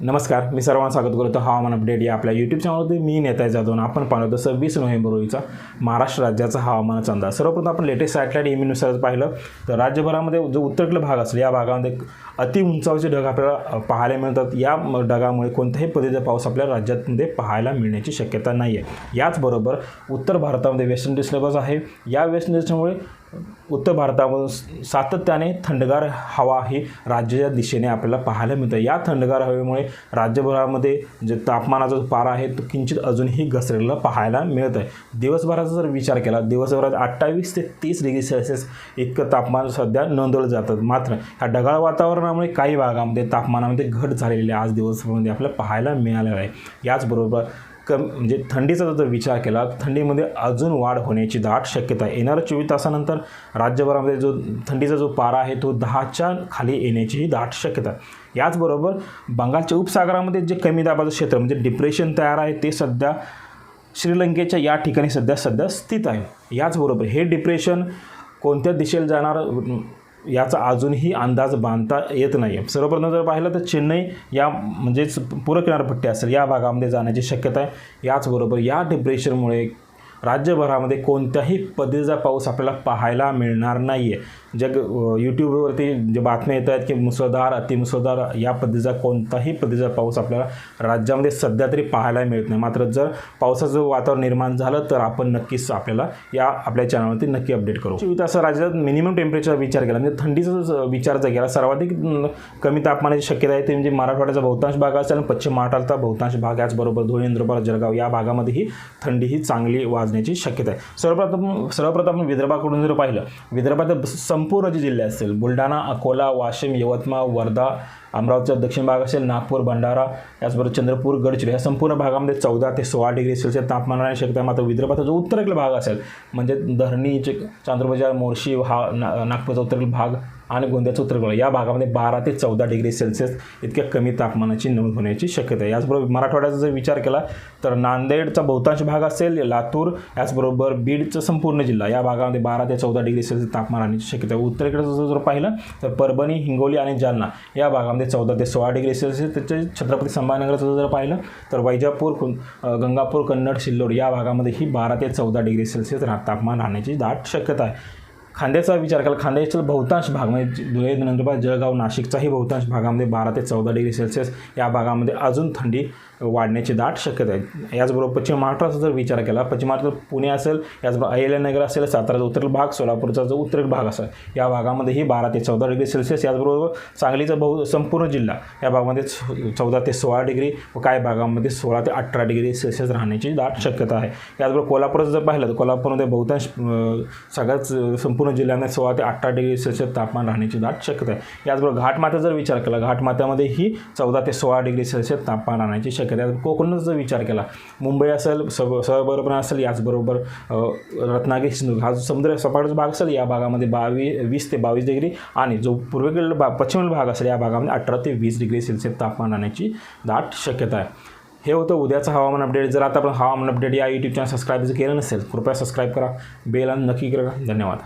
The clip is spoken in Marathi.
नमस्कार मी सर्वांना स्वागत करतो हवामान अपडेट या आपल्या यूट्यूब चॅनलवरती मी नेता जाधव आपण पाहतो सव्वीस नोव्हेंबर रोजीचा महाराष्ट्र राज्याचा हवामानाचा अंदाज. सर्वप्रथम आपण लेटेस्ट सॅटेलाईट इमिनुसार पाहिलं तर राज्यभरामध्ये जो उत्तरेकडील भाग असेल या भागामध्ये अति उंचावचे ढग आपल्याला पाहायला मिळतात. या ढगामुळे कोणत्याही पद्धतीचा पाऊस आपल्या राज्यामध्ये पाहायला मिळण्याची शक्यता नाही आहे याचबरोबर उत्तर भारतामध्ये वेस्टर्न डिस्टर्बन्स आहे. या वेस्टर्न डिस्टर्बमुळे उत्तर भारतामधून सातत्याने थंडगार हवा ही राज्याच्या दिशेने आपल्याला पाहायला मिळतं. या थंडगार हवेमुळे राज्यभरामध्ये जे तापमानाचा जो पारा आहे तो किंचित अजूनही घसरलेला पाहायला मिळत आहे दिवसभराचा जर विचार केला दिवसभरात अठ्ठावीस ते तीस डिग्री सेल्सिअस इतकं तापमान सध्या नोंदवलं जातं. मात्र ह्या ढगाळ वातावरणामुळे काही भागामध्ये तापमानामध्ये घट झालेली आहे आज दिवसभरामध्ये आपल्याला पाहायला मिळालेलं आहे. याचबरोबर कम म्हणजे थंडीचा जर विचार केला थंडीमध्ये अजून वाढ होण्याची दाट शक्यता आहे. येणाऱ्या चोवीस तासानंतर राज्यभरामध्ये जो थंडीचा जो पारा आहे तो दहाच्या खाली येण्याचीही दाट शक्यता याचबरोबर बंगालच्या उपसागरामध्ये जे कमी दाबाचं क्षेत्र म्हणजे डिप्रेशन तयार आहे ते सध्या श्रीलंकेच्या या ठिकाणी सध्या सध्या स्थित आहे. याचबरोबर हे डिप्रेशन कोणत्या दिशेला जाणार याचा अजूनही अंदाज बांधता येत नाही आहे सर्वप्रथम जर पाहिलं तर चेन्नई या म्हणजेच पूर्व किनारपट्टी असेल या भागामध्ये जाण्याची शक्यता आहे. याचबरोबर या डिप्रेशनमुळे राज्यभरामध्ये कोणत्याही पद्धतीचा पाऊस आपल्याला पाहायला मिळणार नाही आहे जग यूट्यूबवरती जे बातम्या येत आहेत की मुसळधार अतिमुसळधार या पद्धतीचा कोणताही पद्धतीचा पाऊस आपल्याला राज्यामध्ये सध्या तरी पाहायला मिळत नाही. मात्र जर पावसाचं वातावरण निर्माण झालं तर आपण नक्कीच आपल्याला या आपल्या चॅनलवरती नक्की अपडेट करू. असं राज्यात मिनिमम टेम्परेचर विचार केला म्हणजे थंडीचा विचार जर केला सर्वाधिक कमी तापमानाची शक्यता आहे ते म्हणजे मराठवाड्याचा बहुतांश भाग असेल आणि पश्चिम महाराष्ट्राचा बहुतांश भाग याचबरोबर धुळे इंद्रपाल जळगाव या भागामध्येही थंडी ही चांगली वाज वाजण्याची शक्यता आहे. सर्वप्रथम सर्वप्रथम विदर्भाकडून जर पाहिलं विदर्भात संपूर्ण जे जिल्हे असतील बुलढाणा अकोला वाशिम यवतमाळ वर्धा अमरावतीचा दक्षिण भाग असेल नागपूर भंडारा याचबरोबर चंद्रपूर गडचिरोली या संपूर्ण भागामध्ये चौदा ते सोळा डिग्री सेल्सिअस तापमान राहण्याची शक्यता मात्र विदर्भाचा जो उत्तरेकडील भाग असेल म्हणजे धरणीचे चांद्रबजार मोर्शी हा ना नागपूरचा उत्तरेकडील भाग आणि गोंदियाचा उत्तरेकडील या भागामध्ये बारा ते चौदा डिग्री सेल्सिअस इतक्या कमी तापमानाची नोंद होण्याची शक्यता आहे. याचबरोबर मराठवाड्याचा जर विचार केला तर नांदेडचा बहुतांश भाग असेल लातूर याचबरोबर बीडचा संपूर्ण जिल्हा या भागामध्ये बारा ते चौदा डिग्री सेल्सिअस तापमान राहण्याची शक्यता आहे. उत्तरेकडे जर पाहिलं तर परभणी हिंगोली आणि जालना या भागामध्ये चौदा ते सोळा डिग्री सेल्सिअस त्याचे छत्रपती संभाजीनगरचं जर पाहिलं तर वैजापूर कुं- गंगापूर कन्नड सिल्लोड या भागामध्ये ही बारा ते चौदा डिग्री सेल्सिअस रा तापमान राहण्याची दाट शक्यता आहे. खांद्याचा विचार केला. खांद्याच्या बहुतांश भाग म्हणजे धुळे नंदुरबार जळगाव नाशिकचाही बहुतांश भागामध्ये बारा ते चौदा डिग्री सेल्सिअस या भागामध्ये अजून थंडी वाढण्याची दाट शक्यता आहे. याचबरोबर पश्चिम महाराष्ट्राचा जर विचार केला पश्चिम महाराष्ट्रात पुणे असेल याचबरोबर अहिल्यानगर असेल साताराचा उत्तर भाग सोलापूरचा जो उत्तरेल भाग असेल या भागामध्येही बारा ते चौदा डिग्री सेल्सिअस. याचबरोबर सांगलीचा बहु संपूर्ण जिल्हा या भागामध्ये चौदा ते सोळा डिग्री व काही भागामध्ये सोळा ते अठरा डिग्री सेल्सिअस राहण्याची दाट शक्यता आहे. याचबरोबर कोल्हापूरचं जर पाहिलं तर कोल्हापूरमध्ये बहुतांश सगळ्याच संपूर्ण संपूर्ण जिल्ह्यामध्ये सोळा ते अठरा डिग्री सेल्सिअस तापमान राहण्याची दाट शक्यता आहे. याचबरोबर घाटमाथा जर विचार केला घाटमाथ्यामध्येही चौदा ते सोळा डिग्री सेल्सिअस तापमान राहण्याची शक्यता आहे. कोकणाचा जर विचार केला मुंबई असेल सब सबरोबर असेल याचबरोबर रत्नागिरी सिंधुदुर्ग हा जो समुद्र सपाटचा भाग असेल या भागामध्ये बावीस वीस ते बावीस डिग्री आणि जो पूर्वेकडील भाग पश्चिम भाग असेल या भागामध्ये अठरा ते वीस डिग्री सेल्सिअस तापमान राहण्याची दाट शक्यता आहे. हे होतं उद्याचं हवामान अपडेट. जर आता आपण हवामान अपडेट या यूट्यूब चॅनल सबस्क्राईब जर केलं नसेल कृपया सबस्क्राईब करा. बेल आणि नक्की करा. धन्यवाद.